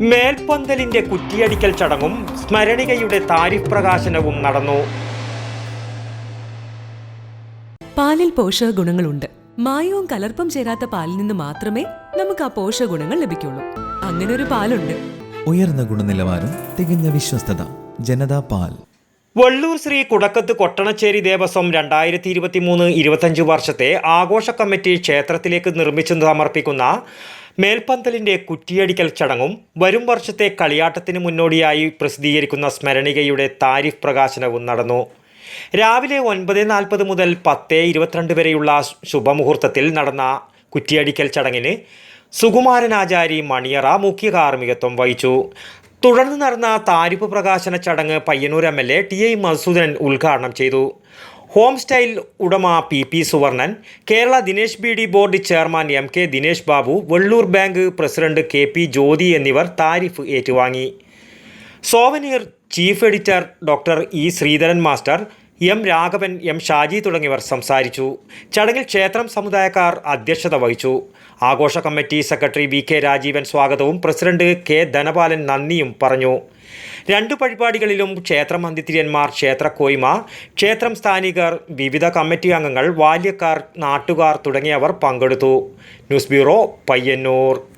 മേൽപ്പന്തലിന്റെ കുറ്റിയടിക്കൽ ചടങ്ങും സ്മരണികയുടെ താരിഫ് പ്രകാശനവും നടന്നു. പാലിൽ പോഷക ഗുണങ്ങളുണ്ട്. മായവും കലർപ്പും ചേരാത്ത പാലിൽ നിന്ന് മാത്രമേ നമുക്ക് ആ പോഷക ഗുണങ്ങൾ ലഭിക്കുള്ളൂ. അങ്ങനെ ഒരു പാലുണ്ട്. ഉയർന്ന ഗുണനിലവാരം തികഞ്ഞ വിശ്വസ്തത ജനതാ പാൽ. വള്ളൂർ ശ്രീ കുടക്കത്ത് കൊട്ടണച്ചേരി ദേവസ്വം രണ്ടായിരത്തി ഇരുപത്തി മൂന്ന് ഇരുപത്തഞ്ച് വർഷത്തെ ആഘോഷ കമ്മിറ്റി ക്ഷേത്രത്തിലേക്ക് നിർമ്മിച്ചു സമർപ്പിക്കുന്ന മേൽപ്പന്തലിന്റെ കുറ്റിയടിക്കൽ ചടങ്ങും വരും വർഷത്തെ കളിയാട്ടത്തിന് മുന്നോടിയായി പ്രസിദ്ധീകരിക്കുന്ന സ്മരണികയുടെ താരിഫ് പ്രകാശനവും നടന്നു. രാവിലെ ഒൻപത് നാൽപ്പത് മുതൽ പത്ത് ഇരുപത്തിരണ്ട് വരെയുള്ള ശുഭമുഹൂർത്തത്തിൽ നടന്ന കുറ്റിയടിക്കൽ ചടങ്ങിന് സുകുമാരനാചാരി മണിയറ മുഖ്യ കാർമ്മികത്വം വഹിച്ചു. തുടർന്ന് നടന്ന താരിഫ് പ്രകാശന ചടങ്ങ് Payyanur M L A T I Madhusudanan ഉദ്ഘാടനം ചെയ്തു. ഹോം സ്റ്റൈൽ ഉടമ P. P. Suvarnan Kerala Dinesh Beedi board chairman M. K. Dinesh Babu Vellur bank president K. P. Jyothi എന്നിവർ താരിഫ് ഏറ്റുവാങ്ങി. Souvenir chief editor doctor E. Sreedharan master M Raghavan M Shaji തുടങ്ങിയവർ സംസാരിച്ചു. ചടങ്ങിൽ ക്ഷേത്രം സമുദായക്കാർ അധ്യക്ഷത വഹിച്ചു. ആഘോഷ committee secretary V K Rajeevan സ്വാഗതവും പ്രസിഡന്റ് കെ ധനപാലൻ നന്ദിയും പറഞ്ഞു. രണ്ടു പരിപാടികളിലും ക്ഷേത്രം അന്തിതിര്യന്മാർ ക്ഷേത്ര കോയ്മ ക്ഷേത്രം സ്ഥാനികർ വിവിധ കമ്മിറ്റി അംഗങ്ങൾ ബാല്യക്കാർ നാട്ടുകാർ തുടങ്ങിയവർ പങ്കെടുത്തു. News bureau Payyanur.